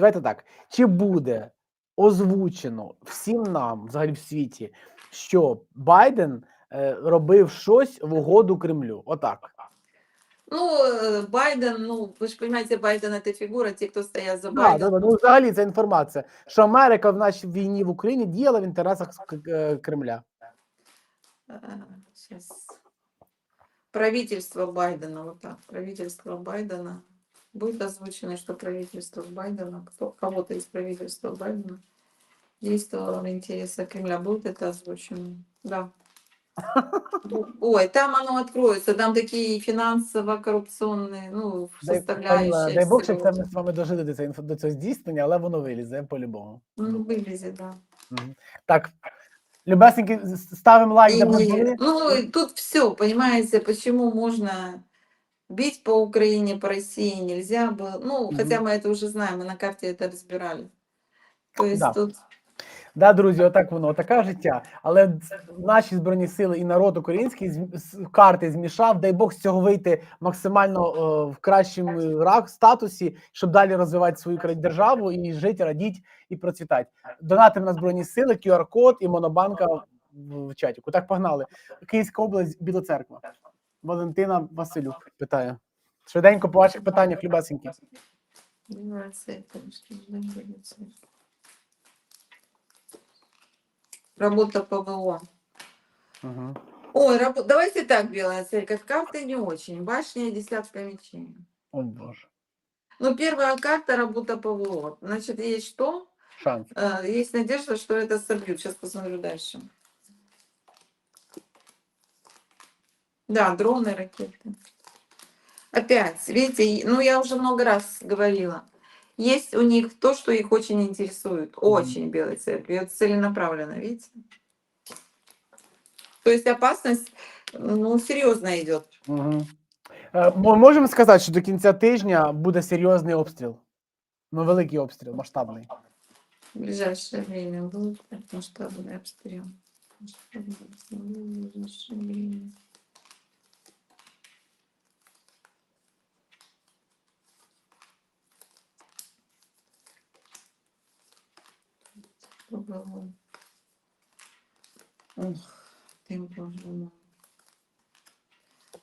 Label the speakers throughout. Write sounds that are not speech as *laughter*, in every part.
Speaker 1: давайте так. Чи буде озвучено всім нам, взагалі в світі, що Байден е, робив щось в угоду Кремлю? Отак.
Speaker 2: Ну, э, Байден, ну, вы же понимаете, Байден это фигура, те, кто стоят за
Speaker 1: Да,
Speaker 2: Байденом.
Speaker 1: да, ну, взагалі це інформація, що Америка в нашій війні в Україні діяла в інтересах К- е, Кремля.
Speaker 2: Сейчас. Правительство Байдена, вот так, правительство Байдена. Будет озвучено, что правительство Байдена, кто, кого-то из правительства Байдена действовало в интересах Кремля. Будет это озвучено? Да. *laughs* Ой, там оно откроется, там такие финансово-коррупционные, ну,
Speaker 1: Дай,
Speaker 2: составляющие.
Speaker 1: дай Бог, щоб
Speaker 2: всего.
Speaker 1: це ми з вами дожили до цього, інфо- до цього здійснення, але воно вилізе по-любому.
Speaker 2: Ну, вылезет, да.
Speaker 1: Мгм. Так, любесеньки, з- ставимо лайк, де
Speaker 2: И,
Speaker 1: можливо.
Speaker 2: ну, и тут все, понимаете, почему можно бить по Украине, по России нельзя было. Ну, хотя мы это уже знаем, мы на карте это разбирали. То есть
Speaker 1: Да.
Speaker 2: тут
Speaker 1: Да, друзі, отак воно, таке життя. Але наші збройні сили і народ український з- з карти змішав. Дай Бог з цього вийти максимально е, в кращому рак статусі, щоб далі розвивати свою кра- державу і жити, радіть і процвітати. Донатимо на збройні сили, QR-код і монобанка в, в чаті. Так погнали. Київська область, Біла церква. Валентина Василюк питає. Швиденько по ваших питаннях, любесенькі.
Speaker 2: Работа ПВО.
Speaker 1: Угу.
Speaker 2: Ой, рабо- давайте так, Белая церковь, карты не очень. Башня и десятка мечей.
Speaker 1: О Боже.
Speaker 2: Ну, первая карта работа ПВО. Значит, есть что?
Speaker 1: Шанс.
Speaker 2: Э, Есть надежда, что это собьют. Сейчас посмотрю дальше. Да, дроны, ракеты. Опять, видите, и- ну я уже много раз говорила. Есть у них то, что их очень интересует. Очень Белой церкви. Это целенаправленно, видите? То есть опасность, ну, серьезно идет.
Speaker 1: Угу. Ми можемо сказати, що до кінця тижня буде серйозний обстріл. Ну, великий обстріл, масштабний.
Speaker 2: В ближайшее время будет масштабный обстрел. Масштабный обстрел в ближайшее время. Попробуем. Ох, ты боже.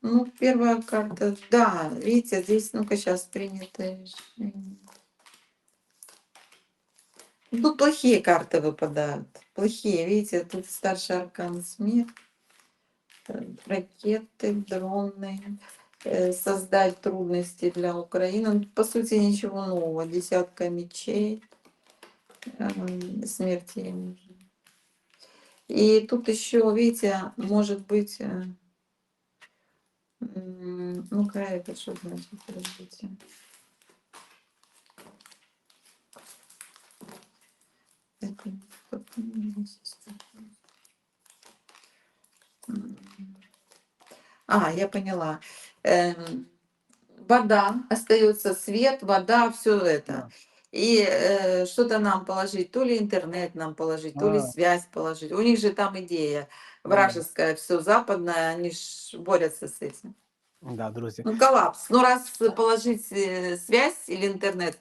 Speaker 2: Ну, первая карта, да, видите, здесь, ну-ка, сейчас принятое решение. Ну, плохие карты выпадают. Плохие, видите, тут старший аркан смерть, ракеты, дроны, э, создать трудности для Украины. Ну, По сути, ничего нового. Десятка мечей, смерти. не знаю. И тут еще, видите, может быть, э, м, ну-ка, это что значит, подождите. Это. А, я поняла. Эм, Вода, остается свет, вода, все это
Speaker 1: Да.
Speaker 2: И э, что-то нам положить, то ли интернет нам положить, то ли
Speaker 1: А.
Speaker 2: связь положить. У них же там идея вражеская, все западное, они ж борются с этим.
Speaker 1: Да, друзі.
Speaker 2: Ну, коллапс. Ну, раз положить э, связь или интернет,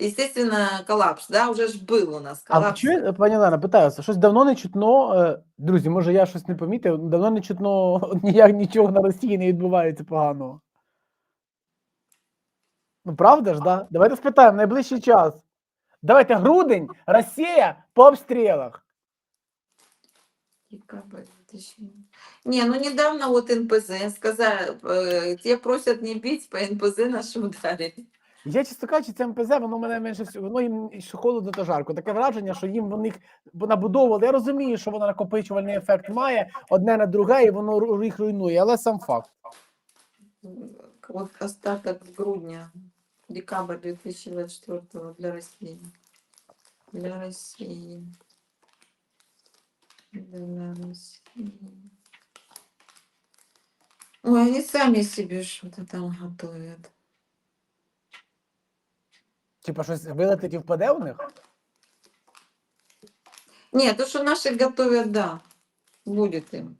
Speaker 2: естественно, коллапс, да, уже ж был у нас
Speaker 1: А ви
Speaker 2: коллапс.
Speaker 1: чуєте, пані Олена, питаюся, щось давно не чутно. е, Друзі, може я щось не помітив, давно не чутно ніяк нічого на Росії не відбувається поганого. Ну, правда ж, да? Давайте спитаємо найближчий час. Давайте грудень, Росія по обстрілах.
Speaker 2: Декабрь 2000. Не, ну недавно вот НПЗ сказали, э, те просят не бить, по НПЗ наши ударили.
Speaker 1: Я чесно кажучи, це МПЗ, воно мене менше всього, воно їм що холодно та жарко. Таке враження, що їм вони набудовували. Я розумію, що воно накопичувальний ефект має одне на друге, і воно їх руйнує, але сам факт.
Speaker 2: Вот остаток грудня, декабрь 2024 для России. Для России. Для России. Ой, они сами себе что-то там готовят.
Speaker 1: Типа щось вилетить і впаде у них.
Speaker 2: Нет, то, что наши готовят, да, будет им.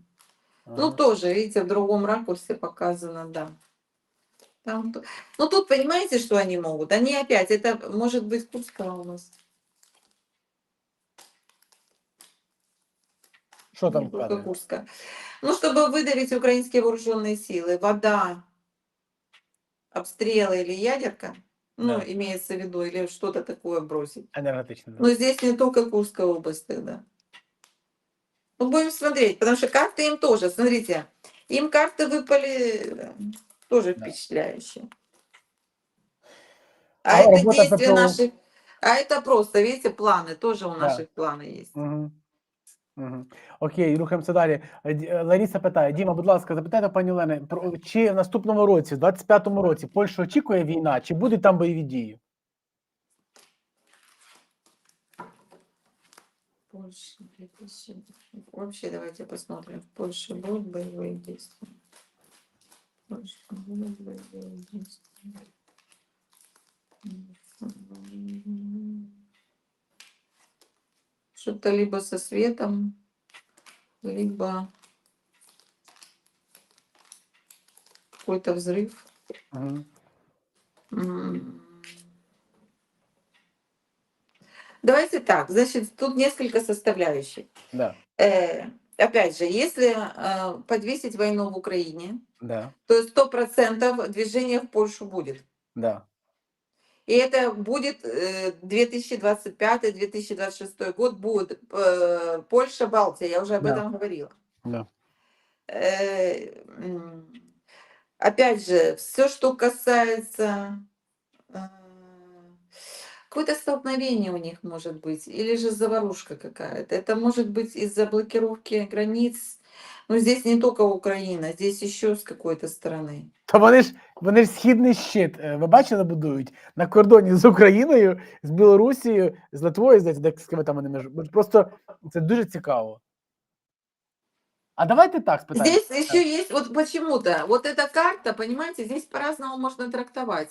Speaker 2: Ну,
Speaker 1: Ага.
Speaker 2: тоже, видите, в другом ракурсе показано, да. Там, ну тут понимаете, что они могут? Они опять, это может быть Курская область.
Speaker 1: Що
Speaker 2: Не
Speaker 1: там?
Speaker 2: Курская. Ну, чтобы выдавить украинские вооруженные силы, вода, обстрелы или ядерка, ну,
Speaker 1: Да.
Speaker 2: имеется в виду, или что-то такое бросить.
Speaker 1: Енергетичне. да.
Speaker 2: Но здесь не только Курская область тогда. Ну, будем смотреть, потому что карты им тоже, смотрите, им карты выпали э, тоже
Speaker 1: Да.
Speaker 2: впечатляющие.
Speaker 1: А
Speaker 2: А, это
Speaker 1: работа
Speaker 2: действия
Speaker 1: ППО?
Speaker 2: наших, а это просто, видите, планы, тоже у
Speaker 1: Да.
Speaker 2: наших планы есть.
Speaker 1: Угу. Угу. Окей, рухаємося далі. Е, Ді- е, Лариса питає: Діма, будь ласка, запитайте пані Олени, про чи в наступному році, в 25-му році, Польща очікує війна, чи будуть там бойові дії?
Speaker 2: Польша, 2000. Вообще давайте посмотрим. В Польше будут боевые действия. Что-то либо со светом, либо какой-то взрыв. Давайте так, значит, тут несколько составляющих.
Speaker 1: Да,
Speaker 2: Э, опять же, если э, подвесить войну в Украине,
Speaker 1: да,
Speaker 2: то сто процентов движение в Польшу будет.
Speaker 1: да.
Speaker 2: И это будет э, 2025-2026 год будет э, Польша, Балтия, я уже об
Speaker 1: Да.
Speaker 2: этом говорила.
Speaker 1: да.
Speaker 2: Э, опять же, все, что касается э, какое-то столкновение у них может быть, или же заварушка какая-то. Это может быть из-за блокировки границ. Но здесь не только Украина, здесь еще с какой-то стороны.
Speaker 1: Та вони ж вони ж східний щит. е, Ви бачили, будують на кордоні з Україною, з Білорусією, з Литвою, здається, де з ким там вони меж. Просто це дуже цікаво. А давайте так спитаємо.
Speaker 2: Здесь еще есть, вот почему-то, вот эта карта, понимаете, здесь по-разному можно трактовать.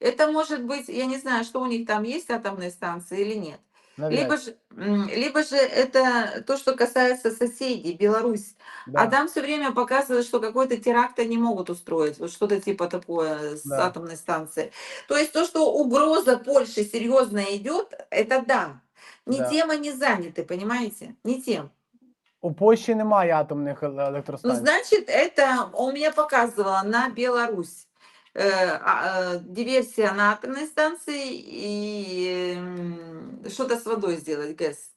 Speaker 2: Это может быть, я не знаю, что у них там есть атомные станции или нет. Либо же, либо же это то, что касается соседей, Беларусь.
Speaker 1: да.
Speaker 2: А там все время показывают, что какой-то теракт они могут устроить, вот что-то типа такое с
Speaker 1: Да.
Speaker 2: атомной станцией. То есть то, что угроза Польши серьезно идет, это да. Не
Speaker 1: Да.
Speaker 2: тем они заняты, понимаете? Не тем.
Speaker 1: У Польщі немає атомних еле-
Speaker 2: Ну,
Speaker 1: електростанцій.
Speaker 2: значит, это он меня показывала на Беларусь. Э, а, э, диверсия на атомной станции и м, что-то с водой сделать, ГЭС.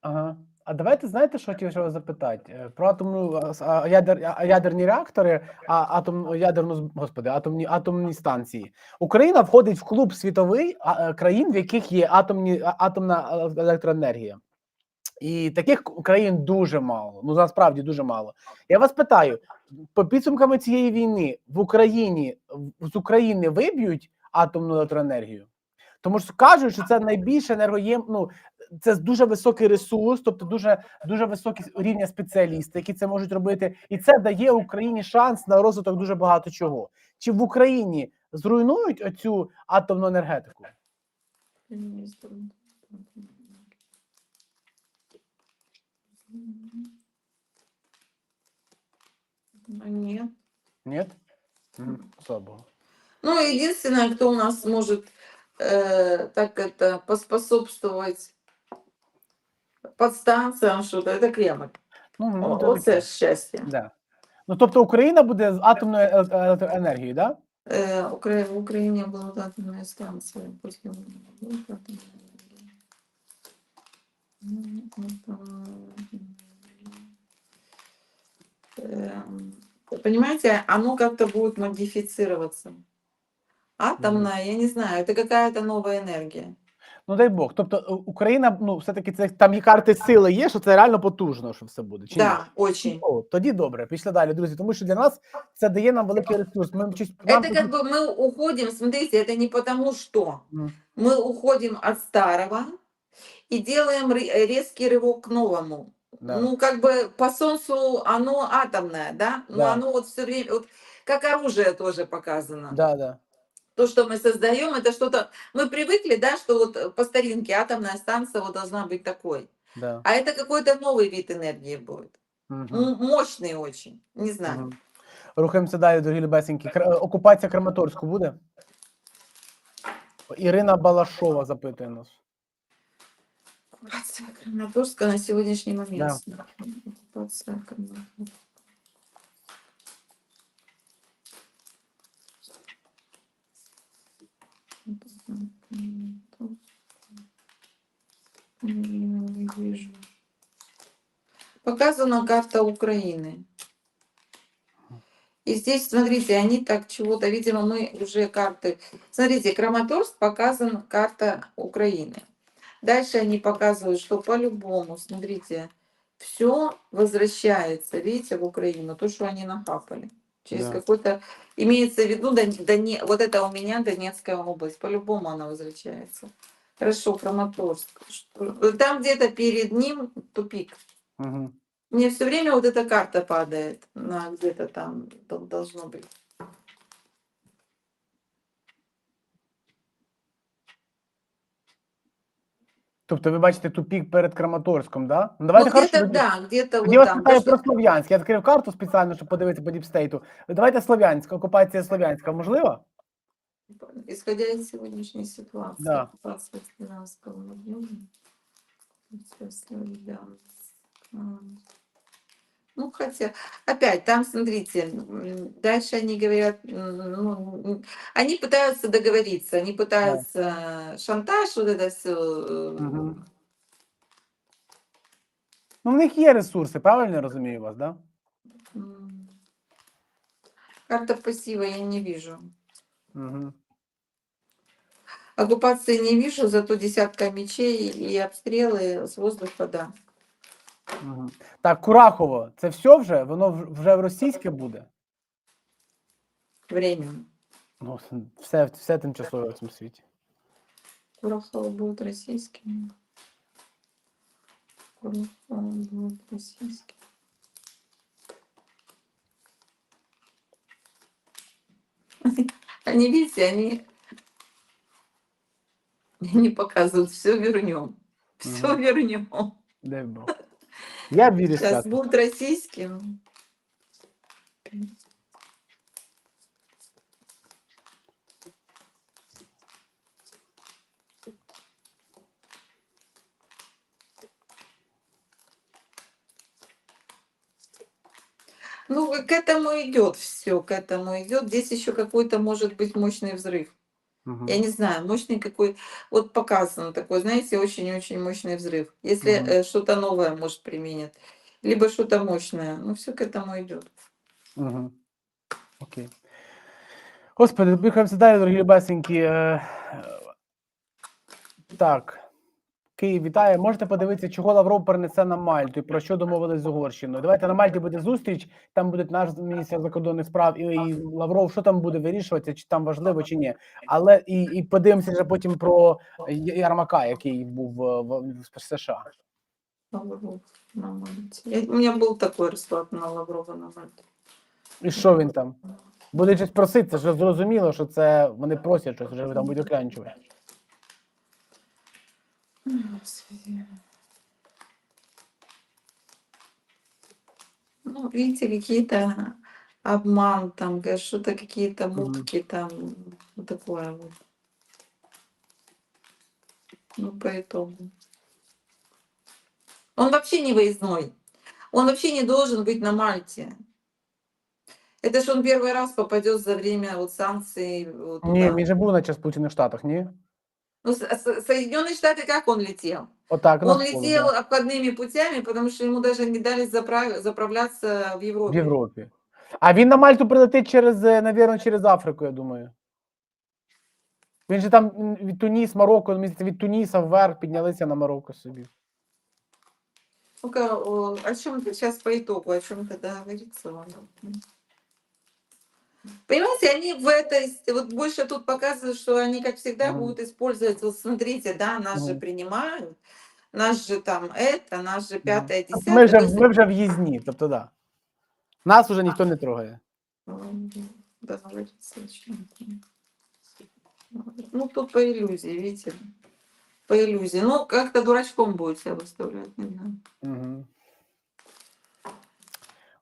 Speaker 1: Ага. А давайте знаєте, що хотів ще вас запитати? Е, Про атомну а, с- а, ядер, а, ядерні реактори, а атом, ядерну з- господи, атомні атомні станції. Україна входить в клуб світовий а, е, країн, в яких є атомні а- атомна е, електроенергія. І таких країн дуже мало. Ну насправді дуже мало. Я вас питаю: по підсумками цієї війни в Україні з України виб'ють атомну електроенергію? Тому що кажуть, що це найбільш енергоєм, ну це дуже високий ресурс, тобто дуже дуже високі рівня спеціалісти, які це можуть робити, і це дає Україні шанс на розвиток дуже багато чого. Чи в Україні зруйнують оцю атомну енергетику?
Speaker 2: Ну, Нет.
Speaker 1: Ні? Мгм, Слава Богу.
Speaker 2: Ну, единственное, кто у нас может э, так это поспособствовать подстанциям что-то, это Кремль.
Speaker 1: Ну, ну,
Speaker 2: О,
Speaker 1: то
Speaker 2: Вот
Speaker 1: таке.
Speaker 2: это счастье.
Speaker 1: Да. Ну, тобто Україна буде з атомною ел- електроенергією, да?
Speaker 2: Э, Укра- в Украине была атомная станция. после войны была атомная энергия. Ну, это, эм, Понимаете, оно как-то будет модифицироваться. Атомная, я не знаю, это какая-то новая энергия.
Speaker 1: Ну дай Бог. Тобто е, Україна, ну, все-таки це там є карти сили є, що це реально потужно, що все буде. Чи ні?
Speaker 2: Да, очень.
Speaker 1: О, тоді добре, пішли далі, друзі. Тому що для нас це дає нам великий ресурс. Ми щось нам
Speaker 2: Это как бы мы уходим, смотрите, это не потому что.
Speaker 1: Мгм.
Speaker 2: Мы уходим от старого и делаем ре- резкий рывок к новому.
Speaker 1: Да.
Speaker 2: Ну, как бы по Солнцу оно атомное, да? Но
Speaker 1: Да.
Speaker 2: оно вот все время, вот как оружие тоже показано.
Speaker 1: да, да.
Speaker 2: То, что мы создаем, это что-то... Мы привыкли, да, что вот э, по старинке атомная станция вот должна быть такой.
Speaker 1: да.
Speaker 2: А это какой-то новый вид энергии будет.
Speaker 1: Мгм.
Speaker 2: М- Мощный очень. Не знаю.
Speaker 1: Мгм. Рухаємося далі, дорогі любесенькі. Кра- е, Окупація Краматорську буде? Ірина Балашова запитує нас.
Speaker 2: Оккупация Краматорска на сегодняшний момент.
Speaker 1: Да.
Speaker 2: Оккупация Краматорска. Не вижу. Показана карта Украины. И здесь, смотрите, они так чего-то, видимо, мы уже карты... Смотрите, Краматорск показан карта Украины. Дальше они показывают, что по-любому, смотрите, все возвращается, видите, в Украину, то, что они нахапали. Через
Speaker 1: Да.
Speaker 2: какой-то, имеется в виду, Дон- Доне- вот это у меня Донецкая область, по-любому она возвращается. Хорошо, Краматорск. Там где-то перед ним тупик.
Speaker 1: Угу.
Speaker 2: Мне все время вот эта карта падает на где-то там дол- должно быть.
Speaker 1: Тобто ви бачите тупік перед Краматорськом, да? Ну,
Speaker 2: Ну,
Speaker 1: давайте хорошо.
Speaker 2: где-то, да, где-то
Speaker 1: вот я вас
Speaker 2: там.
Speaker 1: питаю про Слов'янськ. Я відкрив карту спеціально, щоб подивитися по діпстейту. Давайте Слов'янськ, окупація Слов'янська можлива?
Speaker 2: что, Исходя из сегодняшней ситуации,
Speaker 1: Да.
Speaker 2: оккупация Славянского района, оккупация Славянска. Ну, хотя, опять, там, смотрите, дальше они говорят, ну, они пытаются договориться, они пытаются шантаж, вот это все.
Speaker 1: Мгм. Ну, в них є ресурси, правильно я розумію вас, да?
Speaker 2: Карта пассива я не вижу.
Speaker 1: Угу.
Speaker 2: Оккупации не вижу, зато десятка мечей и обстрелы с воздуха, да.
Speaker 1: Угу. Так, Курахово, це все вже? Воно вже в російське буде?
Speaker 2: Временно.
Speaker 1: Ну, все, все тимчасове в цьому світі.
Speaker 2: Курахово будет российским. Курахово будет российским. Они, видите, они не показывают, все вернем. Все
Speaker 1: Мгм.
Speaker 2: вернем.
Speaker 1: Дай Бог. Я вірю
Speaker 2: Сейчас
Speaker 1: сказати.
Speaker 2: будет российским. Ну, к этому идет все, к этому идет. Здесь еще какой-то может быть мощный взрыв.
Speaker 1: Мгм.
Speaker 2: Я не знаю, мощный какой, вот показано такой, знаете, очень-очень мощный взрыв. Если
Speaker 1: Мгм.
Speaker 2: э, что-то новое, может, применят, либо что-то мощное, ну, все к этому идет.
Speaker 1: Угу. Окей. Господи, рухаємося далі, дорогі любесенькі. Е, е, Так. Київ вітає. Можете подивитися, чого Лавров перенесе на Мальту і про що домовились з Угорщиною. Давайте на Мальті буде зустріч, там буде наш міністр закордонних справ і, і Лавров, що там буде вирішуватися, чи там важливо, чи ні. Але і, і подивимося вже потім про Ярмака, який був в, в, в США.
Speaker 2: Лавров на Мальте. Я- у меня был такой расклад на Лаврова на Мальте.
Speaker 1: І що він там? Буде щось просити, це ж зрозуміло, що це вони просять щось, вже там будуть оклянчувати.
Speaker 2: Ой, Господи. Ну, видите, какие-то обман там, га- что-то какие-то
Speaker 1: Мгм.
Speaker 2: мутки там, вот такое вот. Ну, по итогу. Он вообще не выездной. Он вообще не должен быть на Мальте. Это ж он первый раз попадет за время вот санкций. вот
Speaker 1: Ні,
Speaker 2: туда.
Speaker 1: він же був наче в Сполучених Штатах, ні?
Speaker 2: Ну, С- С- Соединенные Штаты, как он летел?
Speaker 1: Отак,
Speaker 2: Он
Speaker 1: навколо, да.
Speaker 2: летел обходными путями, потому что ему даже не дали запра- заправляться в
Speaker 1: в
Speaker 2: Европе.
Speaker 1: Європі. А він на Мальту прилетить через, е, навірно, через Африку, я думаю. Він же там м, від Туніс, Марокко, мені здається, від Туніса вверх піднялися на Марокко собі.
Speaker 2: Ну-ка, о, о чем сейчас по итогу, о чем тогда говорится? ладно. Понимаете, они в этой, вот больше тут показывают, что они, как всегда,
Speaker 1: Мгм.
Speaker 2: будут использовать, вот смотрите, да, нас же
Speaker 1: Мгм.
Speaker 2: принимают, нас же там это, нас же пятое,
Speaker 1: Тобто
Speaker 2: десятое.
Speaker 1: Ми вже,
Speaker 2: то есть,
Speaker 1: ми вже в'їзні, тобто да. Нас уже ніхто не трогає.
Speaker 2: м, договориться о чем-то. Ну, тут по иллюзии, видите, по иллюзии. Ну, как-то дурачком будет себя выставлять, не знаю.
Speaker 1: Угу.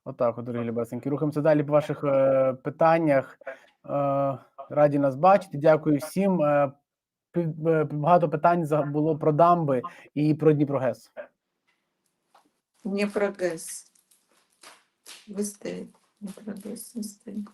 Speaker 1: Отак, от, дорогі любесенькі. Рухаємося далі по ваших е, питаннях. Е, раді нас бачити. Дякую всім. Е, е, багато питань було про дамби і про Дніпрогес.
Speaker 2: Быстрее. Не прогресс, быстрее.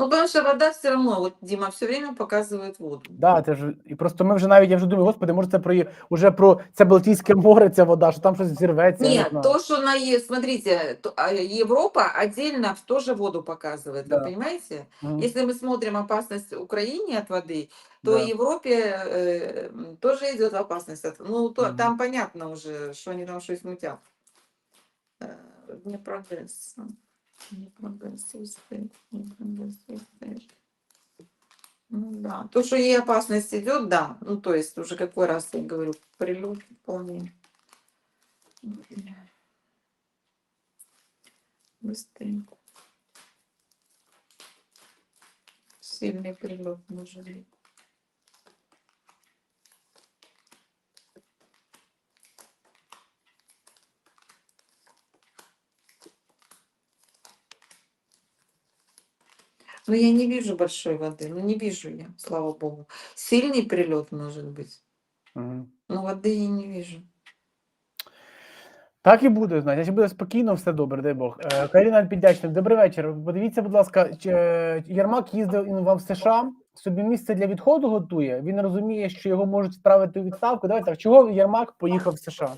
Speaker 2: Ну, потому что вода все равно, вот Дима все время показывает воду.
Speaker 1: Да, це ж і просто ми вже навіть я вже думаю, господи, може це про є- уже про це Балтійське море, ця вода, що там щось зірветься. я не
Speaker 2: Нет,
Speaker 1: знаю.
Speaker 2: то, что на Е- смотрите, то- а, Европа отдельно в тоже воду показывает,
Speaker 1: Да.
Speaker 2: вы понимаете?
Speaker 1: Мгм,
Speaker 2: Если мы смотрим опасность Украине от воды, то
Speaker 1: да.
Speaker 2: Европе э, м, тоже идет опасность. От, ну, то,
Speaker 1: Мгм.
Speaker 2: там понятно уже, что они там что-то мутят. Э, Не прогресс. Ну да. То, что ей опасность идет, да. Ну, то есть уже какой раз я говорю, прилет вполне. Быстрее. Сильный прилет нужен. Но я не вижу большой воды, ну не вижу я, слава богу. Сильный прилет может быть,
Speaker 1: Мгм.
Speaker 2: но воды я не вижу.
Speaker 1: Так і буде, значить, якщо буде спокійно, все добре, дай Бог. Е, Каріна Піддячник, добрий вечір. Подивіться, будь ласка, чи, е, Єрмак їздив інвал в США, собі місце для відходу готує. Він розуміє, що його можуть справити у відставку. Давайте так, чого Єрмак поїхав в США?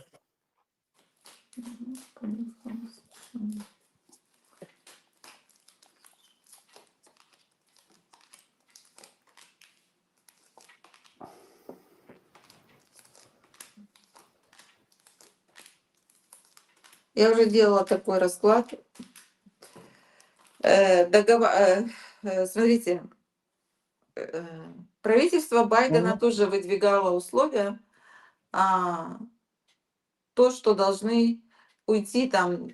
Speaker 2: Я уже делала такой расклад. Э, договор- э, э, Смотрите, правительство Байдена
Speaker 1: Мгм.
Speaker 2: тоже выдвигало условия, а, то, что должны уйти там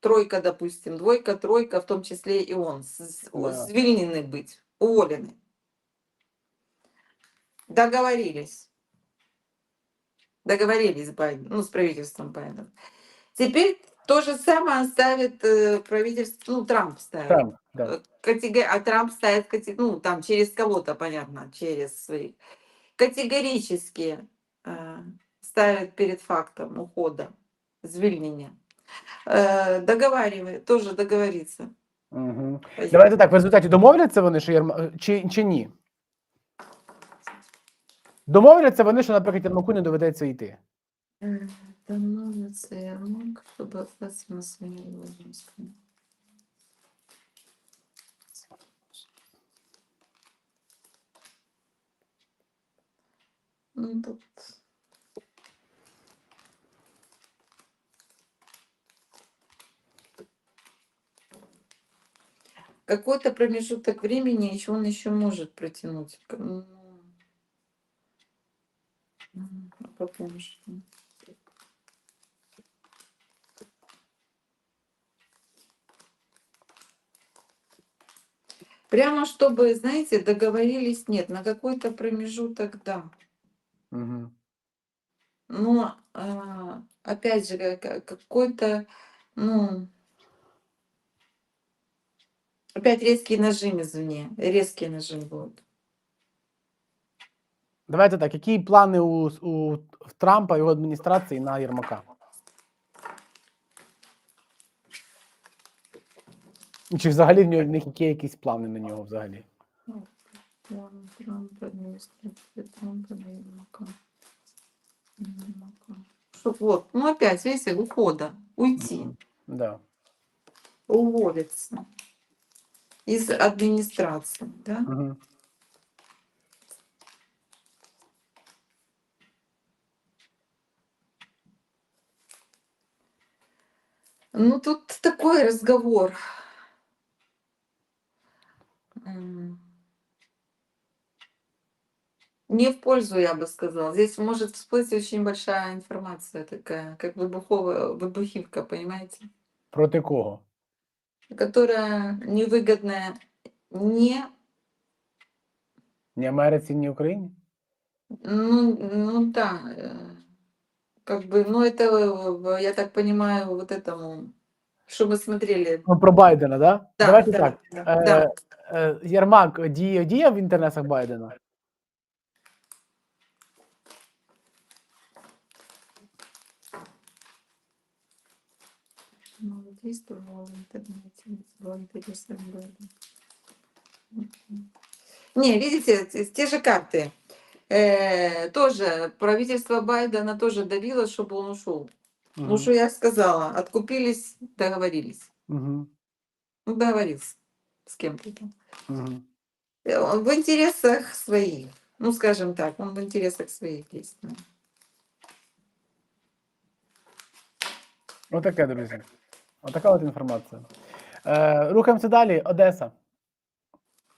Speaker 2: тройка, допустим, двойка, тройка, в том числе и он, с- с-
Speaker 1: Да.
Speaker 2: звільнены быть, уволены. Договорились. Договорились Байден, ну, с правительством Байдена. Теперь то же самое ставит э, правительство, ну, Трамп ставит.
Speaker 1: Трамп, да.
Speaker 2: Э, катего- А Трамп ставит, кате- ну, там, через кого-то, понятно, через своих. Категорически э, ставит перед фактом ухода, звільнення. Э, договаривает, тоже договориться.
Speaker 1: Угу. Давайте так, в результаті домовляться вони, що Єрма... чи, чи ні? Домовляться вони, що, наприклад, Єрмаку не доведеться йти.
Speaker 2: Э, Домовиться Ермак, чтобы остаться на своей должности. Ну, тут... Какой-то промежуток времени еще он еще может протянуть. Ну, а? Прямо чтобы, знаете, договорились, нет, на какой-то промежуток, да.
Speaker 1: Угу.
Speaker 2: Но а, опять же, ка- ка- какой-то, ну, опять резкий нажим извне, резкий нажим будет.
Speaker 1: Давайте так, які плани у, у Трампа, його адміністрації на Єрмака? Чи взагалі в нього в них які якісь плани на нього взагалі?
Speaker 2: План Трампа, администрация Трампа, на Ермака. На Ермака. Чтоб вот, ну опять, видите, ухода, уйти,
Speaker 1: Мгм. Да.
Speaker 2: уволиться из администрации, да?
Speaker 1: Угу.
Speaker 2: Ну, тут такой разговор. М. Не в пользу, я бы сказала. Здесь может всплыть очень большая информация такая, как выбуховая, выбухивка, понимаете?
Speaker 1: Проти кого?
Speaker 2: Которая невыгодная не,
Speaker 1: Ні Америці, ні Україні?
Speaker 2: ну, ну да, э, как бы, ну это, э, в- я так понимаю, вот этому Что мы смотрели.
Speaker 1: Ну, Про Байдена, да?
Speaker 2: Да,
Speaker 1: Давайте
Speaker 2: да,
Speaker 1: так.
Speaker 2: да,
Speaker 1: Е,
Speaker 2: да.
Speaker 1: е, Єрмак діє, діє в інтересах Байдена?
Speaker 2: Ну, действовал в интернете, было интересно было. Мгм. Не, видите, те- те же карты. Э, тоже правительство Байдена тоже давило, чтобы он ушел. Ну, что я сказала, откупились, договорились.
Speaker 1: Угу.
Speaker 2: Ну, договорился с кем-то там.
Speaker 1: Угу.
Speaker 2: Э, он В интересах своих. Ну, скажем так, он в интересах своих действует.
Speaker 1: Отаке, друзі. Отака от інформація. Е, рухаємося далі. Одеса.